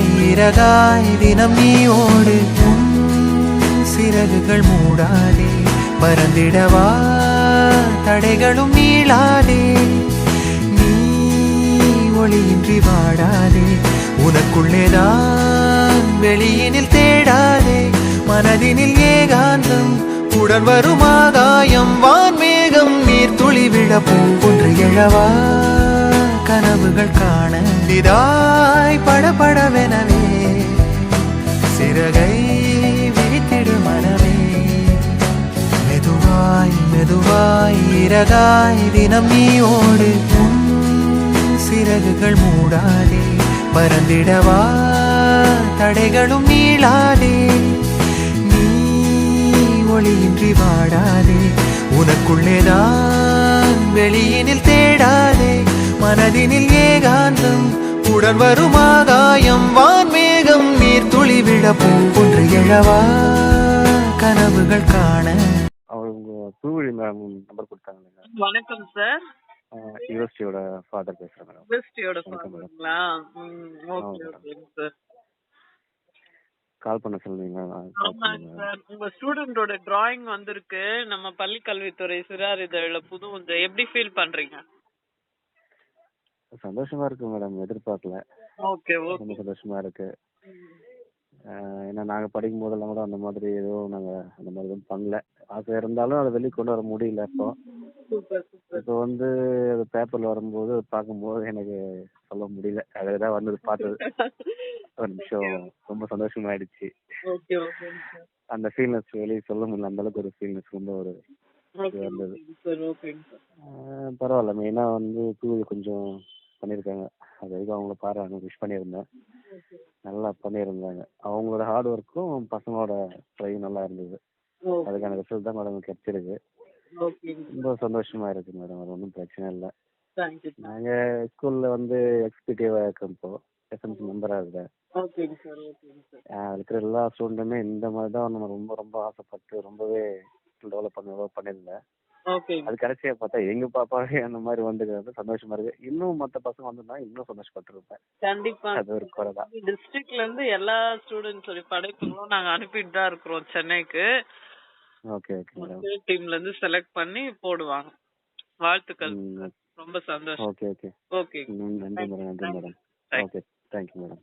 சிறகாய் தினம் நீயோடு உன் சிறகுகள் மூடாதே. பறந்திடவா தடைகளும் நீளாதே. நீ ஒளியின்றி வாடாதே. உனக்குள்ளேதான் வெளியினில் தேடாதே. மனதினில் ஏகாந்தம் உடன் வரும் ஆகாயம் வான்மேகம் நீர் துளி விழ ஒன்று எழவா. கனவுகள் காண இதாய் மெதுவாய் இறகாய் தினம் நீயோடு சிறகுகள் மூடாதே. பறந்திடவா தடைகளும் நீளாதே. நீ ஒளியின்றி வாடாதே. உனக்குள்ளேதான் வெளியினில் தேடாதே. மனதினில் ஏகாந்தம் உடன் வரும் ஆகாயம் வான்மேகம் நீர் துளி விழ ஒன்று எழவா. கனவுகள் காண நம்பர் கொடுத்தாங்க வணக்கம் சார் யூனிவர்சிட்டியோட ஃபாதர் பேசுகிறேன் மேடம் யூனிவர்சிட்டியோட. ஃபாதருங்களா ஓகே ஓகேங்க சார் கால் பண்ண சொல்லுவீங்க கால் ஆமாங்க பண்ணுங்க சார் உங்க ஸ்டூடெண்டோட டிராயிங் வந்திருக்கு. நம்ம பள்ளி கல்வித்துறை சிறார் இதழில புது வந்து எப்படி ஃபீல் பண்றீங்க? சந்தோஷமா இருக்கு மேடம் எதிர்பார்க்கல. ஓகே ரொம்ப ஓகே சந்தோஷமா இருக்கு. ஏன்னா நாங்க படிக்கும் போதெல்லாம் கூட அந்த மாதிரி எதுவும் நாங்க அந்த மாதிரி எதுவும் பண்ணல. ஆசை இருந்தாலும் அதை வெளியே கொண்டு வர முடியல இப்போ. இப்போ வந்து அது பேப்பர்ல வரும்போது பார்க்கும்போது எனக்கு சொல்ல முடியல. அதுதான் வந்தது பார்த்தது. ஒரு நிமிஷம் ரொம்ப சந்தோஷமாயிடுச்சு. அந்த ஃபீல்னஸ் வெளியே சொல்ல முடியல. அந்த அளவுக்கு ஒரு ஃபீல்னஸ் ரொம்ப ஒரு வந்தது. பரவாயில்ல. மெயினாக வந்து டூவில் கொஞ்சம் பண்ணியிருக்காங்க. அது வரைக்கும் அவங்கள பாரு விஷ் பண்ணியிருந்தேன். நல்லா பண்ணியிருந்தாங்க. அவங்களோட ஹார்ட் ஒர்க்கும் பசங்களோட ட்ரையும் நல்லா இருந்தது. அதுக்கான ரிசல்ட் தான் மேடம் கிடைச்சிருக்கு. ரொம்ப சந்தோஷமா இருக்கு மேடம் அது ஒன்றும் பிரச்சனை இல்லை. நாங்கள் ஸ்கூலில் வந்து எக்ஸிக்யூட்டிவாக இருக்கோம் இப்போ. எஸ்எம்சி மெம்பராக இருக்கேன் இருக்கிற. எல்லா ஸ்டூடெண்ட்டுமே இந்த மாதிரி தான் நம்ம ரொம்ப ரொம்ப ஆசைப்பட்டு ரொம்பவே டெவலப் பண்ண பண்ணியிருந்தேன். அது கடைசியா பார்த்தா எங்க பாப்பாவே அந்த மாதிரி வந்துக்கிறது சந்தோஷமா இருக்கு. இன்னும் மத்த பசங்க வந்திருந்தா இன்னும் சந்தோஷப்பட்டிருப்பேன். கண்டிப்பா. அது ஒரு குறை தான். டிஸ்ட்ரிக்ட்ல இருந்து எல்லா ஸ்டூடெண்ட்ஸோட படைப்புகளும் நாங்க அனுப்பிட்டு தான் இருக்கிறோம் சென்னைக்கு. ஓகே ஓகே டீம்ல இருந்து செலக்ட் பண்ணி போடுவாங்க. வாழ்த்துக்கள். ரொம்ப சந்தோஷம். Okay okay. ஓகே. நன்றி மேடம் நன்றி madam. Okay thank you madam.